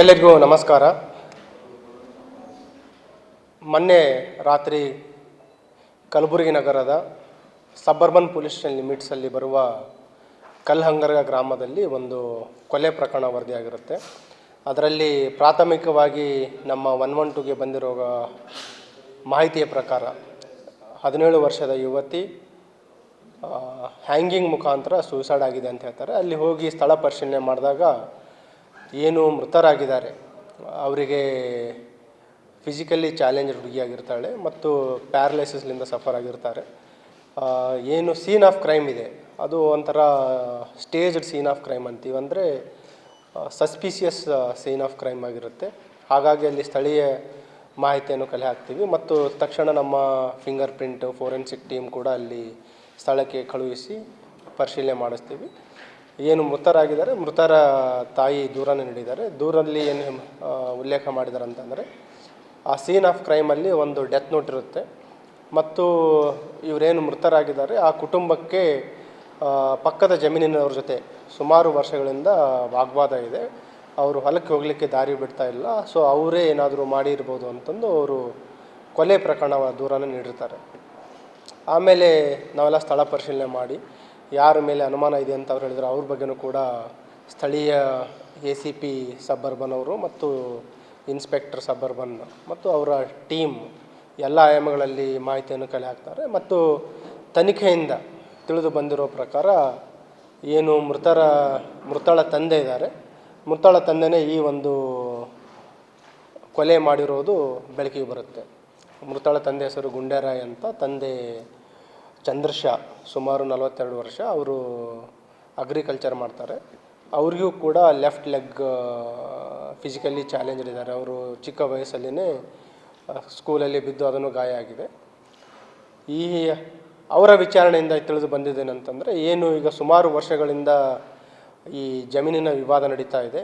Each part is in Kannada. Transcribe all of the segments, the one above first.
ಎಲ್ಲರಿಗೂ ನಮಸ್ಕಾರ. ಮೊನ್ನೆ ರಾತ್ರಿ ಕಲಬುರಗಿ ನಗರದ ಸಬರ್ಬನ್ ಪೊಲೀಸ್ ಸ್ಟೇಷನ್ ಲಿಮಿಟ್ಸಲ್ಲಿ ಬರುವ ಕಲ್ಹಂಗರ್ಗ ಗ್ರಾಮದಲ್ಲಿ ಒಂದು ಕೊಲೆ ಪ್ರಕರಣ ವರದಿಯಾಗಿರುತ್ತೆ. ಅದರಲ್ಲಿ ಪ್ರಾಥಮಿಕವಾಗಿ ನಮ್ಮ ಒನ್ ಒನ್ ಟುಗೆ ಬಂದಿರೋ ಮಾಹಿತಿಯ ಪ್ರಕಾರ ಹದಿನೇಳು ವರ್ಷದ ಯುವತಿ ಹ್ಯಾಂಗಿಂಗ್ ಮುಖಾಂತರ ಸೂಸೈಡ್ ಆಗಿದೆ ಅಂತ ಹೇಳ್ತಾರೆ. ಅಲ್ಲಿ ಹೋಗಿ ಸ್ಥಳ ಪರಿಶೀಲನೆ ಮಾಡಿದಾಗ ಏನು ಮೃತರಾಗಿದ್ದಾರೆ. ಅವರಿಗೆ ಫಿಸಿಕಲಿ ಚಾಲೆಂಜ್ ಹುಡುಗಿಯಾಗಿರ್ತಾಳೆ ಮತ್ತು ಪ್ಯಾರಲೈಸಿಸ್ಲಿಂದ ಸಫರ್ ಆಗಿರ್ತಾರೆ. ಏನು ಸೀನ್ ಆಫ್ ಕ್ರೈಮ್ ಇದೆ. ಅದು ಒಂಥರ ಸ್ಟೇಜ್ಡ್ ಸೀನ್ ಆಫ್ ಕ್ರೈಮ್ ಅಂತೀವಿ. ಅಂದರೆ ಸಸ್ಪಿಷಿಯಸ್ ಸೀನ್ ಆಫ್ ಕ್ರೈಮ್ ಆಗಿರುತ್ತೆ. ಹಾಗಾಗಿ ಅಲ್ಲಿ ಸ್ಥಳೀಯ ಮಾಹಿತಿಯನ್ನು ಕಲೆ ಹಾಕ್ತೀವಿ. ಮತ್ತು ತಕ್ಷಣ ನಮ್ಮ ಫಿಂಗರ್ ಪ್ರಿಂಟ್ ಫೋರೆನ್ಸಿಕ್ ಟೀಮ್ ಕೂಡ ಅಲ್ಲಿ ಸ್ಥಳಕ್ಕೆ ಕಳುಹಿಸಿ ಪರಿಶೀಲನೆ ಮಾಡಿಸ್ತೀವಿ. ಏನು ಮೃತರಾಗಿದ್ದಾರೆ ಮೃತರ ತಾಯಿ ದೂರನ್ನು ನೀಡಿದ್ದಾರೆ. ದೂರಲ್ಲಿ ಏನು ಉಲ್ಲೇಖ ಮಾಡಿದ್ದಾರೆ ಅಂತಂದರೆ, ಆ ಸೀನ್ ಆಫ್ ಕ್ರೈಮಲ್ಲಿ ಒಂದು ಡೆತ್ ನೋಟ್ ಇರುತ್ತೆ. ಮತ್ತು ಇವರೇನು ಮೃತರಾಗಿದ್ದಾರೆ, ಆ ಕುಟುಂಬಕ್ಕೆ ಪಕ್ಕದ ಜಮೀನಿನವ್ರ ಜೊತೆ ಸುಮಾರು ವರ್ಷಗಳಿಂದ ವಾಗ್ವಾದ ಇದೆ. ಅವರು ಹೊಲಕ್ಕೆ ಹೋಗಲಿಕ್ಕೆ ದಾರಿ ಬಿಡ್ತಾ ಇಲ್ಲ. ಸೊ ಅವರೇ ಏನಾದರೂ ಮಾಡಿರ್ಬೋದು ಅಂತಂದು ಅವರು ಕೊಲೆ ಪ್ರಕರಣ ದೂರನ ನೀಡಿರ್ತಾರೆ. ಆಮೇಲೆ ನಾವೆಲ್ಲ ಸ್ಥಳ ಪರಿಶೀಲನೆ ಮಾಡಿ ಯಾರ ಮೇಲೆ ಅನುಮಾನ ಇದೆ ಅಂತ ಅವ್ರು ಹೇಳಿದ್ರು, ಅವ್ರ ಬಗ್ಗೆನೂ ಕೂಡ ಸ್ಥಳೀಯ ಎ ಸಿ ಪಿ ಸಬ್ಬರ್ಬನ್ ಅವರು ಮತ್ತು ಇನ್ಸ್ಪೆಕ್ಟರ್ ಸಬ್ಬರ್ಬನ್ ಮತ್ತು ಅವರ ಟೀಮ್ ಎಲ್ಲ ಆಯಾಮಗಳಲ್ಲಿ ಮಾಹಿತಿಯನ್ನು ಕಲೆ ಹಾಕ್ತಾರೆ. ಮತ್ತು ತನಿಖೆಯಿಂದ ತಿಳಿದು ಬಂದಿರೋ ಪ್ರಕಾರ ಏನು ಮೃತರ, ಮೃತಳ ತಂದೆ ಇದ್ದಾರೆ. ಮೃತಳ ತಂದೆನೇ ಈ ಒಂದು ಕೊಲೆ ಮಾಡಿರೋದು ಬೆಳಕಿಗೆ ಬರುತ್ತೆ. ಮೃತಳ ತಂದೆ ಹೆಸರು ಗುಂಡೇರಾಯ್ ಅಂತ ತಂದೆ ಚಂದ್ರಶಾ ಸುಮಾರು ನಲವತ್ತೆರಡು ವರ್ಷ ಅವರು ಅಗ್ರಿಕಲ್ಚರ್ ಮಾಡ್ತಾರೆ. ಅವ್ರಿಗೂ ಕೂಡ ಲೆಫ್ಟ್ ಲೆಗ್ ಫಿಸಿಕಲಿ ಚಾಲೆಂಜ್ಡ್ ಇದ್ದಾರೆ. ಅವರು ಚಿಕ್ಕ ವಯಸ್ಸಲ್ಲಿನೇ ಸ್ಕೂಲಲ್ಲಿ ಬಿದ್ದು ಅದನ್ನು ಗಾಯ ಆಗಿದೆ. ಈ ಅವರ ವಿಚಾರಣೆಯಿಂದ ತಿಳಿದು ಬಂದಿದ್ದೇನೆಂತಂದರೆ, ಏನು ಈಗ ಸುಮಾರು ವರ್ಷಗಳಿಂದ ಈ ಜಮೀನಿನ ವಿವಾದ ನಡೀತಾ ಇದೆ.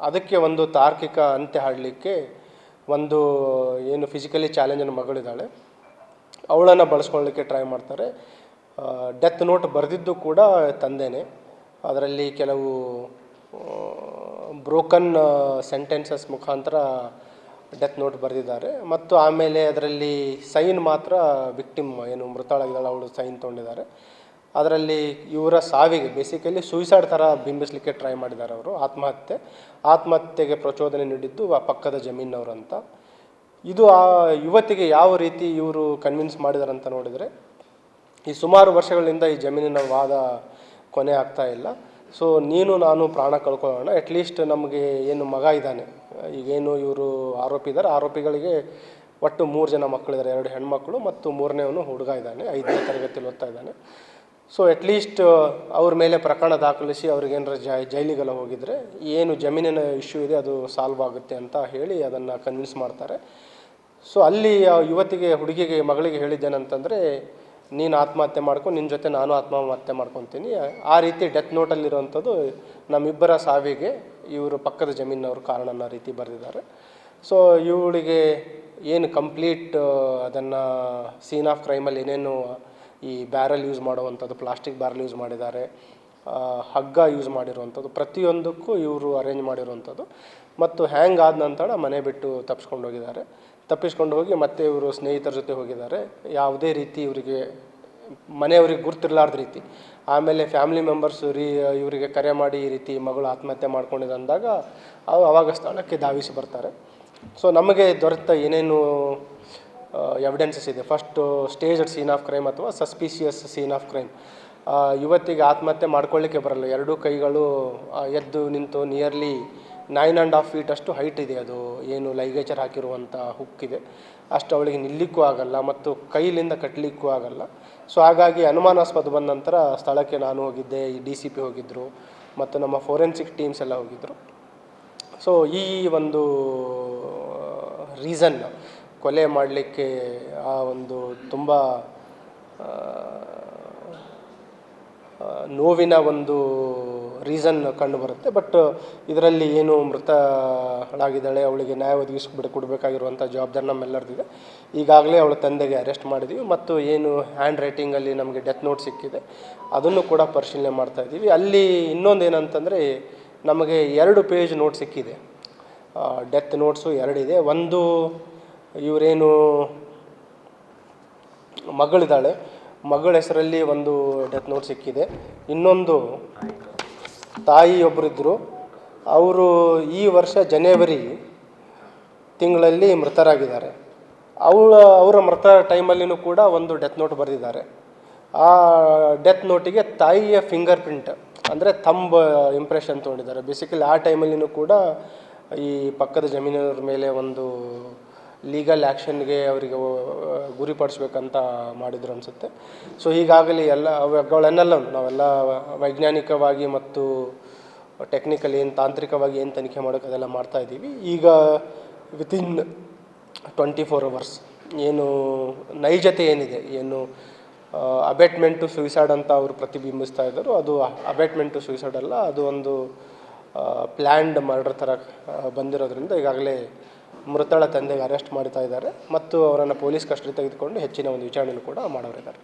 ಅದಕ್ಕೆ ಒಂದು ತಾರ್ಕಿಕ ಅಂತ್ಯ ಹಾಡಲಿಕ್ಕೆ ಒಂದು, ಏನು ಫಿಸಿಕಲಿ ಚಾಲೆಂಜನ್ನು ಮಗಳಿದ್ದಾಳೆ. ಅವಳನ್ನು ಬಳಸ್ಕೊಳ್ಳಿಕ್ಕೆ ಟ್ರೈ ಮಾಡ್ತಾರೆ. ಡೆತ್ ನೋಟ್ ಬರೆದಿದ್ದು ಕೂಡ ತಂದೇನೆ. ಅದರಲ್ಲಿ ಕೆಲವು ಬ್ರೋಕನ್ ಸೆಂಟೆನ್ಸಸ್ ಮುಖಾಂತರ ಡೆತ್ ನೋಟ್ ಬರೆದಿದ್ದಾರೆ. ಮತ್ತು ಆಮೇಲೆ ಅದರಲ್ಲಿ ಸೈನ್ ಮಾತ್ರ ವಿಕ್ಟಿಮ್ ಏನು ಮೃತಳಾಗಿದ್ದಾಳೆ ಅವಳು ಸೈನ್ ತೊಗೊಂಡಿದ್ದಾರೆ. ಅದರಲ್ಲಿ ಇವರ ಸಾವಿಗೆ ಬೇಸಿಕಲಿ ಸೂಯಿಸೈಡ್ ಥರ ಬಿಂಬಿಸಲಿಕ್ಕೆ ಟ್ರೈ ಮಾಡಿದ್ದಾರೆ ಅವರು. ಆತ್ಮಹತ್ಯೆ, ಆತ್ಮಹತ್ಯೆಗೆ ಪ್ರಚೋದನೆ ನೀಡಿದ್ದು ಆ ಪಕ್ಕದ ಜಮೀನವರು ಅಂತ. ಇದು ಆ ಯುವತಿಗೆ ಯಾವ ರೀತಿ ಇವರು ಕನ್ವಿನ್ಸ್ ಮಾಡಿದ್ದಾರೆ ಅಂತ ನೋಡಿದರೆ, ಈ ಸುಮಾರು ವರ್ಷಗಳಿಂದ ಈ ಜಮೀನಿನ ವಾದ ಕೊನೆ ಆಗ್ತಾ ಇಲ್ಲ. ಸೊ ನೀನು ನಾನು ಪ್ರಾಣ ಕಳ್ಕೊಳ್ಳೋಣ. ಅಟ್ಲೀಸ್ಟ್ ನಮಗೆ ಏನು ಮಗ ಇದ್ದಾನೆ. ಈಗೇನು ಇವರು ಆರೋಪಿ ಇದ್ದಾರೆ ಆರೋಪಿಗಳಿಗೆ ಒಟ್ಟು ಮೂರು ಜನ ಮಕ್ಕಳಿದ್ದಾರೆ ಎರಡು ಹೆಣ್ಮಕ್ಳು ಮತ್ತು ಮೂರನೇವನು ಹುಡುಗ ಇದ್ದಾನೆ. ಐದನೇ ತರಗತಿಯಲ್ಲಿ ಓದ್ತಾ ಇದ್ದಾನೆ. ಸೊ ಅಟ್ಲೀಸ್ಟ್ ಅವ್ರ ಮೇಲೆ ಪ್ರಕರಣ ದಾಖಲಿಸಿ ಅವ್ರಿಗೇನಾರ ಜೈ, ಜೈಲಿಗೆಲ್ಲ ಹೋಗಿದ್ರೆ ಏನು ಜಮೀನಿನ ಇಶ್ಯೂ ಇದೆ ಅದು ಸಾಲ್ವ್ ಆಗುತ್ತೆ ಅಂತ ಹೇಳಿ ಅದನ್ನು ಕನ್ವಿನ್ಸ್ ಮಾಡ್ತಾರೆ. ಸೊ ಅಲ್ಲಿ ಆ ಯುವತಿಗೆ, ಹುಡುಗಿಗೆ, ಮಗಳಿಗೆ ಹೇಳಿದ್ದೇನಂತಂದರೆ, ನೀನು ಆತ್ಮಹತ್ಯೆ ಮಾಡ್ಕೊಂಡು ನಿನ್ನ ಜೊತೆ ನಾನು ಆತ್ಮಹತ್ಯೆ ಮಾಡ್ಕೊತೀನಿ. ಆ ರೀತಿ ಡೆತ್ ನೋಟಲ್ಲಿರುವಂಥದ್ದು ನಮ್ಮಿಬ್ಬರ ಸಾವಿಗೆ ಇವರು ಪಕ್ಕದ ಜಮೀನವರು ಕಾರಣ ಅನ್ನೋ ರೀತಿ ಬರೆದಿದ್ದಾರೆ. ಸೊ ಇವಳಿಗೆ ಏನು ಕಂಪ್ಲೀಟ್ ಅದನ್ನು ಸೀನ್ ಆಫ್ ಕ್ರೈಮಲ್ಲಿ ಏನೇನು ಈ ಬ್ಯಾರಲ್ ಯೂಸ್ ಮಾಡುವಂಥದ್ದು ಪ್ಲಾಸ್ಟಿಕ್ ಬ್ಯಾರಲ್ ಯೂಸ್ ಮಾಡಿದ್ದಾರೆ. ಹಗ್ಗ ಯೂಸ್ ಮಾಡಿರುವಂಥದ್ದು. ಪ್ರತಿಯೊಂದಕ್ಕೂ ಇವರು ಅರೇಂಜ್ ಮಾಡಿರುವಂಥದ್ದು. ಮತ್ತು ಹ್ಯಾಂಗ್ ಆದ ನಂತರ ಮನೆ ಬಿಟ್ಟು ತಪ್ಪಿಸ್ಕೊಂಡು ಹೋಗಿದ್ದಾರೆ. ತಪ್ಪಿಸ್ಕೊಂಡು ಹೋಗಿ ಮತ್ತೆ ಇವರು ಸ್ನೇಹಿತರ ಜೊತೆ ಹೋಗಿದ್ದಾರೆ. ಯಾವುದೇ ರೀತಿ ಇವರಿಗೆ, ಮನೆಯವ್ರಿಗೆ ಗುರ್ತಿರ್ಲಾರ್ದ ರೀತಿ. ಆಮೇಲೆ ಫ್ಯಾಮಿಲಿ ಮೆಂಬರ್ಸ್ ರೀ, ಇವರಿಗೆ ಕರೆ ಮಾಡಿ ಈ ರೀತಿ ಮಗಳು ಆತ್ಮಹತ್ಯೆ ಮಾಡ್ಕೊಂಡಿದೆ ಅಂದಾಗ ಅವು ಅವಾಗ ಸ್ಥಳಕ್ಕೆ ಧಾವಿಸಿ ಬರ್ತಾರೆ. ಸೊ ನಮಗೆ ದೊರೆತ ಏನೇನು ಎವಿಡೆನ್ಸಸ್ ಇದೆ. First stage scene of crime ಅಥವಾ ಸಸ್ಪಿಷಿಯಸ್ ಸೀನ್ ಆಫ್ ಕ್ರೈಮ್ ಯುವತಿಗೆ ಆತ್ಮಹತ್ಯೆ ಮಾಡ್ಕೊಳ್ಳಿಕ್ಕೆ ಬರಲ್ಲ. ಎರಡೂ ಕೈಗಳು ಎದ್ದು ನಿಂತು nearly nine and half feet ಅಷ್ಟು ಹೈಟ್ ಇದೆ ಅದು. ಏನು ಲೈಗೇಚರ್ ಹಾಕಿರುವಂಥ ಹುಕ್ ಇದೆ. ಅಷ್ಟು ಅವಳಿಗೆ ನಿಲ್ಲಿಕ್ಕೂ ಆಗಲ್ಲ ಮತ್ತು ಕೈಲಿಂದ ಕಟ್ಟಲಿಕ್ಕೂ ಆಗಲ್ಲ. ಸೊ ಹಾಗಾಗಿ ಅನುಮಾನಾಸ್ಪದ ಬಂದ ನಂತರ ಸ್ಥಳಕ್ಕೆ ನಾನು ಹೋಗಿದ್ದೆ, ಈ ಡಿ ಸಿ ಪಿ ಹೋಗಿದ್ದರು ಮತ್ತು ನಮ್ಮ ಫೋರೆನ್ಸಿಕ್ ಟೀಮ್ಸ್ ಎಲ್ಲ ಹೋಗಿದ್ದರು ಸೊ ಈ ಒಂದು ರೀಸನ್ ಕೊಲೆ ಮಾಡಲಿಕ್ಕೆ ಆ ಒಂದು ತುಂಬ ನೋವಿನ ಒಂದು ರೀಸನ್ ಕಂಡು ಬರುತ್ತೆ ಬಟ್ ಇದರಲ್ಲಿ ಏನು ಮೃತಳಾಗಿದ್ದಾಳೆ, ಅವಳಿಗೆ ನ್ಯಾಯ ಒದಗಿಸ್ಬಿಟ್ಟು ಕೊಡಬೇಕಾಗಿರುವಂಥ ಜವಾಬ್ದಾರಿ ನಮ್ಮೆಲ್ಲರದಿದೆ. ಈಗಾಗಲೇ ಅವಳ ತಂದೆಗೆ ಅರೆಸ್ಟ್ ಮಾಡಿದ್ದೀವಿ ಮತ್ತು ಏನು ಹ್ಯಾಂಡ್ ರೈಟಿಂಗಲ್ಲಿ ನಮಗೆ ಡೆತ್ ನೋಟ್ ಸಿಕ್ಕಿದೆ, ಅದನ್ನು ಕೂಡ ಪರಿಶೀಲನೆ ಮಾಡ್ತಾ ಇದ್ದೀವಿ. ಅಲ್ಲಿ ಇನ್ನೊಂದು ಏನಂತಂದರೆ ನಮಗೆ ಎರಡು ಪೇಜ್ ನೋಟ್ ಸಿಕ್ಕಿದೆ. ಡೆತ್ ನೋಟ್ಸು ಎರಡಿದೆ. ಒಂದು ಇವರೇನು ಮಗಳಿದ್ದಾಳೆ ಮಗಳ ಹೆಸರಲ್ಲಿ ಒಂದು ಡೆತ್ ನೋಟ್ ಸಿಕ್ಕಿದೆ. ಇನ್ನೊಂದು ತಾಯಿ ಒಬ್ಬರಿದ್ದರು ಅವರು ಈ ವರ್ಷ ಜನವರಿ ತಿಂಗಳಲ್ಲಿ ಮೃತರಾಗಿದ್ದಾರೆ. ಅವಳ, ಅವರ ಮೃತ ಟೈಮಲ್ಲಿನೂ ಕೂಡ ಒಂದು ಡೆತ್ ನೋಟ್ ಬರೆದಿದ್ದಾರೆ. ಆ ಡೆತ್ ನೋಟಿಗೆ ತಾಯಿಯ ಫಿಂಗರ್ ಪ್ರಿಂಟ್ ಅಂದರೆ ತಂಬ ಇಂಪ್ರೆಷನ್ ತೊಗೊಂಡಿದ್ದಾರೆ. ಬೇಸಿಕಲಿ ಆ ಟೈಮಲ್ಲಿನೂ ಕೂಡ ಈ ಪಕ್ಕದ ಜಮೀನಿನ ಮೇಲೆ ಒಂದು ಲೀಗಲ್ ಆ್ಯಕ್ಷನ್ಗೆ ಅವರಿಗೆ ಗುರಿಪಡಿಸ್ಬೇಕಂತ ಮಾಡಿದ್ರು ಅನಿಸುತ್ತೆ. ಸೊ ಈಗಾಗಲೇ ಎಲ್ಲ ಅವುಗಳನ್ನೆಲ್ಲ ನಾವೆಲ್ಲ ವೈಜ್ಞಾನಿಕವಾಗಿ ಮತ್ತು ಟೆಕ್ನಿಕಲ್ ಏನು, ತಾಂತ್ರಿಕವಾಗಿ ಏನು ತನಿಖೆ ಮಾಡೋಕೆ ಅದೆಲ್ಲ ಮಾಡ್ತಾ ಇದ್ದೀವಿ. ಈಗ ವಿತಿನ್ ಟ್ವೆಂಟಿ ಫೋರ್ ಅವರ್ಸ್ ಏನು ನೈಜತೆ ಏನಿದೆ? ಏನು ಅಬೆಟ್ಮೆಂಟ್ ಟು ಸುಯಿಸೈಡ್ ಅಂತ ಅವರು ಪ್ರತಿಬಿಂಬಿಸ್ತಾ ಇದ್ದರು. ಅದು ಅಬೆಟ್ಮೆಂಟ್ ಟು ಸುಯಿಸೈಡ್ ಅಲ್ಲ, ಅದು ಒಂದು ಪ್ಲ್ಯಾಂಡ್ ಮರ್ಡರ್ ಥರ ಬಂದಿರೋದ್ರಿಂದ ಈಗಾಗಲೇ ಮೃತಳ ತಂದೆಗೆ ಅರೆಸ್ಟ್ ಮಾಡ್ತಾ ಇದ್ದಾರೆ ಮತ್ತು ಅವರನ್ನು ಪೊಲೀಸ್ ಕಸ್ಟಡಿ ತೆಗೆದುಕೊಂಡು ಹೆಚ್ಚಿನ ಒಂದು ವಿಚಾರಣೆಯನ್ನು ಕೂಡ ಮಾಡೋರಿದ್ದಾರೆ.